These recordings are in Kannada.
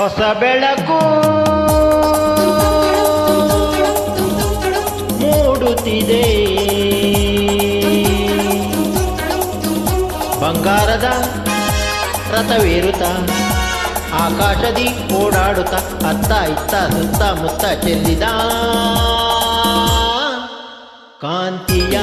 ಹೊಸ ಬೆಳಕು. ಮೂಡುತ್ತಿದೆ. ಬಂಗಾರದ ರಥವೇರುತ್ತ ಆಕಾಶದಿ ಓಡಾಡುತ್ತ ಅತ್ತ ಇತ್ತ ಸುತ್ತ ಮುತ್ತ ಚೆಲ್ಲಿದ ಕಾಂತಿಯ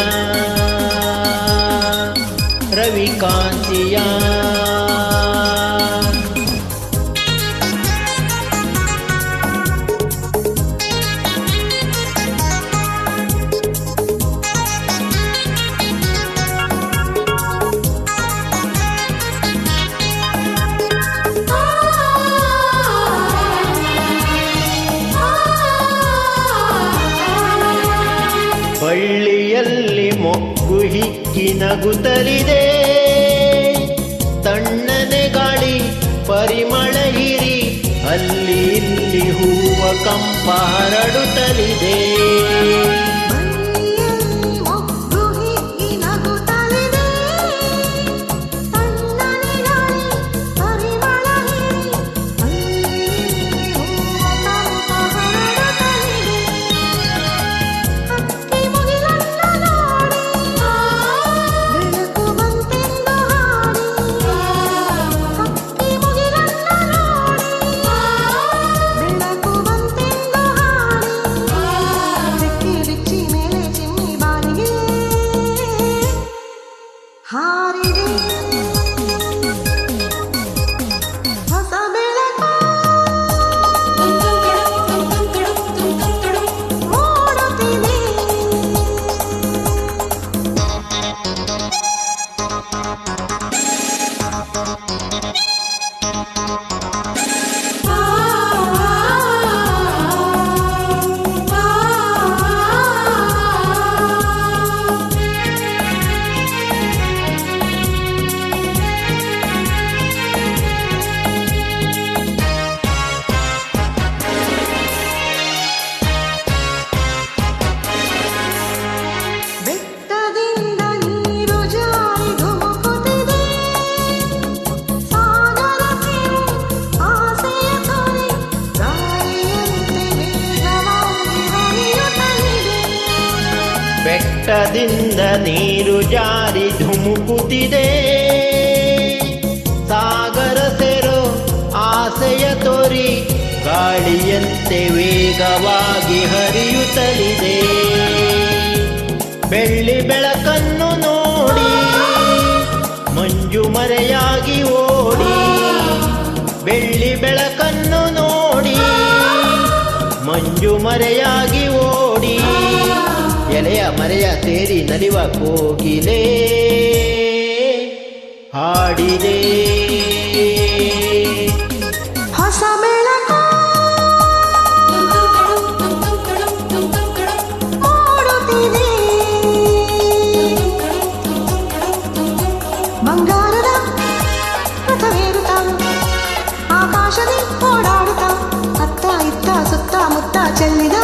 ಹಿಕ್ಕಿ ನಗುತ್ತಲಿದೆ ತಣ್ಣನೆ ಗಾಳಿ ಪರಿಮಳ ಹಿರಿ ಅಲ್ಲಿ ಇಲ್ಲಿ ಹೂವ ಕಂಪ ಹರಡುತ್ತಲಿದೆ. ಬೆಟ್ಟದಿಂದ ನೀರು ಜಾರಿ ಧುಮುಕುತ್ತಿದೆ. ಸಾಗರ ಸೆರೋ ಆಸೆಯ ತೋರಿ ಗಾಳಿಯಂತೆ ವೇಗವಾಗಿ ಹರಿಯುತ್ತಲಿದೆ. ಬೆಳ್ಳಿ ಬೆಳಕನ್ನು ನೋಡಿ, ಮಂಜು ಮರೆಯಾಗಿ ಓಡಿ, ಬೆಳ್ಳಿ ಬೆಳಕನ್ನು ನೋಡಿ, ಮಂಜು ಮರೆಯಾಗಿ ಓಡಿ ಮರೆಯ ಸೇರಿ ನಲಿವ ಕೋಗಿಲೆ. ಹಾಡಿದೆ. ಹೊಸ ಬೆಳಕು. ಬಂಗಾರದ ಆಕಾಶದಿ ಓಡಾಡುತ್ತ ಅತ್ತ ಇತ್ತ ಸುತ್ತ ಮುತ್ತ ಚೆಲ್ಲಿದ